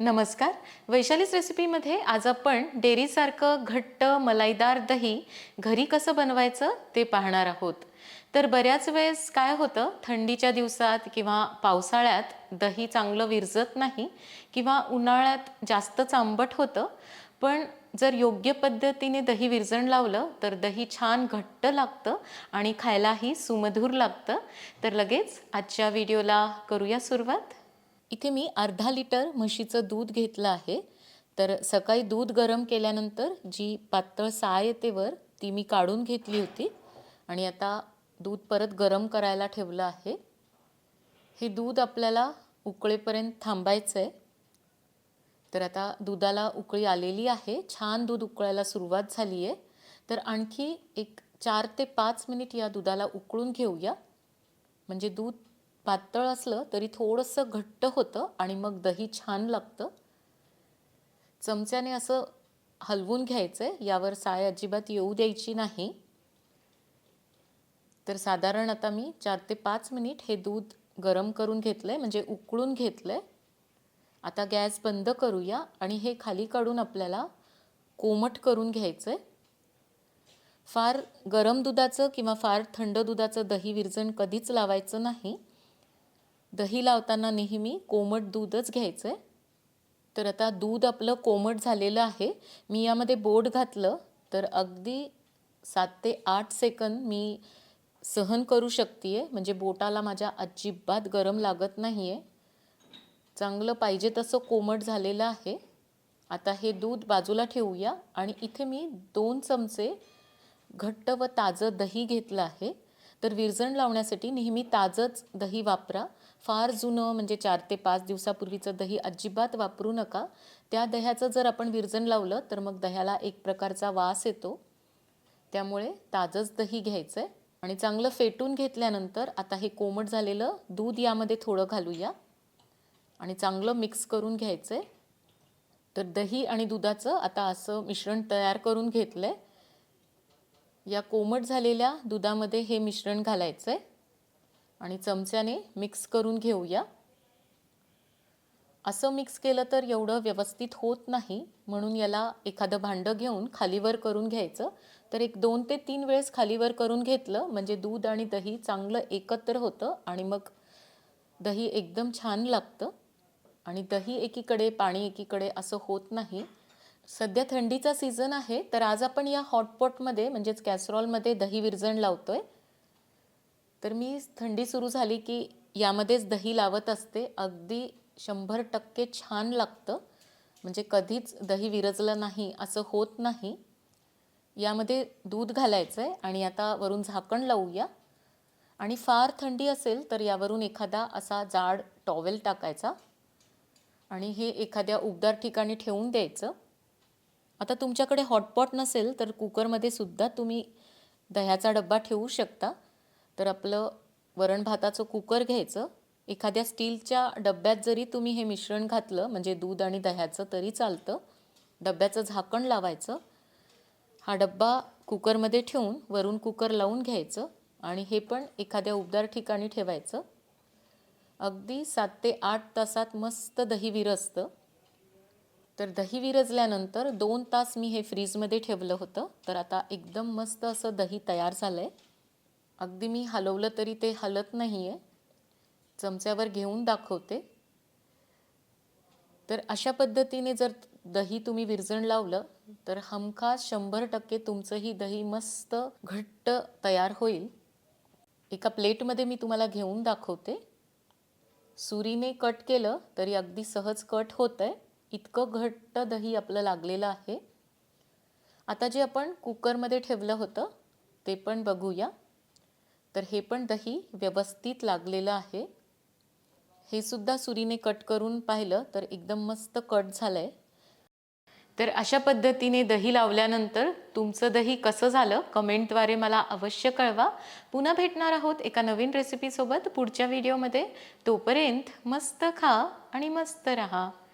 नमस्कार. वैशालीच रेसिपीमध्ये आज आपण डेअरीसारखं घट्ट मलाईदार दही घरी कसं बनवायचं ते पाहणार आहोत. तर बऱ्याच वेळेस काय होतं थंडीच्या दिवसात किंवा पावसाळ्यात दही चांगलं विरजत नाही किंवा उन्हाळ्यात जास्तच आंबट होतं पण जर योग्य पद्धतीने दही विरजण लावलं तर दही छान घट्ट लागतं आणि खायलाही सुमधूर लागतं. तर लगेच आजच्या व्हिडिओला करूया सुरुवात. इथे मी अर्धा लिटर म्हशीचं दूध घेतलं आहे. तर सकाळी दूध गरम केल्यानंतर जी पातळ साय येते वर ती मी काढून घेतली होती. आणि आता दूध परत गरम करायला ठेवलं आहे. हे दूध आपल्याला उकळेपर्यंत थांबायचं आहे तर आता दुधाला उकळी आलेली आहे. छान दूध उकळायला सुरुवात झाली आहे तर आणखी एक चार ते पाच मिनिट या दुधाला उकळून घेऊया. म्हणजे दूध पातळ असलं तरी थोडंसं घट्ट होतं आणि मग दही छान लागतं. चमच्याने असं हलवून घ्यायचं आहे यावर साय अजिबात येऊ द्यायची नाही. तर साधारण आता मी चार ते पाच मिनिट हे दूध गरम करून घेतलं आहे म्हणजे उकळून घेतलं आहे आता गॅस बंद करूया आणि हे खाली काढून आपल्याला कोमट करून घ्यायचं आहे फार गरम दुधाचं किंवा फार थंड दुधाचं दही विरजण कधीच लावायचं नाही. दही लावताना नेहमी कोमट दूधच घ्यायचं आहे तर आता दूध आपलं कोमट झालेलं आहे. मी यामध्ये बोट घातलं तर अगदी सात ते आठ सेकंद मी सहन करू शकते आहे म्हणजे बोटाला माझ्या अजिबात गरम लागत नाही आहे चांगलं पाहिजे तसं कोमट झालेलं आहे. आता हे दूध बाजूला ठेवूया. आणि इथे मी दोन चमचे घट्ट व ताजं दही घेतलं आहे. तर विरजण लावण्यासाठी नेहमी ताजंच दही वापरा. फार जुनं म्हणजे चार ते पाच दिवसापूर्वीचं दही अजिबात वापरू नका. त्या दह्याचं जर आपण विरजण लावलं तर मग दह्याला एक प्रकारचा वास येतो. त्यामुळे ताजंच दही घ्यायचं आहे आणि चांगलं फेटून घेतल्यानंतर आता हे कोमट झालेलं दूध यामध्ये थोडं घालूया. आणि चांगलं मिक्स करून घ्यायचं आहे तर दही आणि दुधाचं आता असं मिश्रण तयार करून घेतलं आहे या कोमट झालेल्या दुधामध्ये हे मिश्रण घालायचं आहे आणि चमच्याने मिक्स करून घेऊया. असं मिक्स केलं तर एवढं व्यवस्थित होत नाही म्हणून याला एखादं भांडं घेऊन खालीवर करून घ्यायचं. तर एक दोन ते तीन वेळेस खालीवर करून घेतलं म्हणजे दूध आणि दही चांगलं एकत्र होतं आणि मग दही एकदम छान लागतं. आणि दही एकीकडे पाणी एकीकडे असं होत नाही. सध्या थंडीचा सीझन आहे तर आज आपण या हॉटपॉटमध्ये म्हणजेच कॅसरॉलमध्ये दही विरजण लावतो आहे तर मी थंडी सुरू झाली की यामध्येच दही लावत असते. अगदी शंभर टक्के छान लागतं. म्हणजे कधीच दही विरजलं नाही असं होत नाही. यामध्ये दूध घालायचं आहे आणि आता वरून झाकण लावूया. आणि फार थंडी असेल तर यावरून एखादा असा जाड टॉवेल टाकायचा. आणि हे एखाद्या उबदार ठिकाणी ठेवून द्यायचं. आता तुमच्याकडे हॉटपॉट नसेल तर कुकरमध्ये सुद्धा तुम्ही दह्याचा डब्बा ठेवू शकता. तर आपलं वरण भाताचं कुकर घ्यायचं. एखाद्या स्टीलच्या डब्यात जरी तुम्ही हे मिश्रण घातलं म्हणजे दूध आणि दह्याचं तरी चालतं. डब्याचं झाकण लावायचं. हा डब्बा कुकरमध्ये ठेवून वरून कुकर लावून घ्यायचं आणि हे पण एखाद्या उबदार ठिकाणी ठेवायचं. अगदी सात ते आठ तासात मस्त दही विरसतं. तर दही विरजल्यानंतर दोन तास मी हे फ्रीजमध्ये ठेवलं होतं. तर आता एकदम मस्त असं दही तयार झालं आहे अगदी मी हलवलं तरी ते हलत नाही आहे चमच्यावर घेऊन दाखवते. तर अशा पद्धतीने जर दही तुम्ही विरजण लावलं तर हमखास शंभर टक्के तुमचंही दही मस्त घट्ट तयार होईल. एका प्लेटमध्ये मी तुम्हाला घेऊन दाखवते. सुरीने कट केलं तरी अगदी सहज कट होतं आहे इतकं घट्ट दही आपलं लागलेलं आहे. आता जे आपण कुकरमध्ये ठेवलं होतं ते पण बघूया. तर हे पण दही व्यवस्थित लागलेलं आहे. हे सुद्धा सुरीने कट करून पाहिलं तर एकदम मस्त कट झालं आहे तर अशा पद्धतीने दही लावल्यानंतर तुमचं दही कसं झालं कमेंटद्वारे मला अवश्य कळवा. पुन्हा भेटणार आहोत एका नवीन रेसिपीसोबत पुढच्या व्हिडिओमध्ये तोपर्यंत मस्त खा आणि मस्त रहा.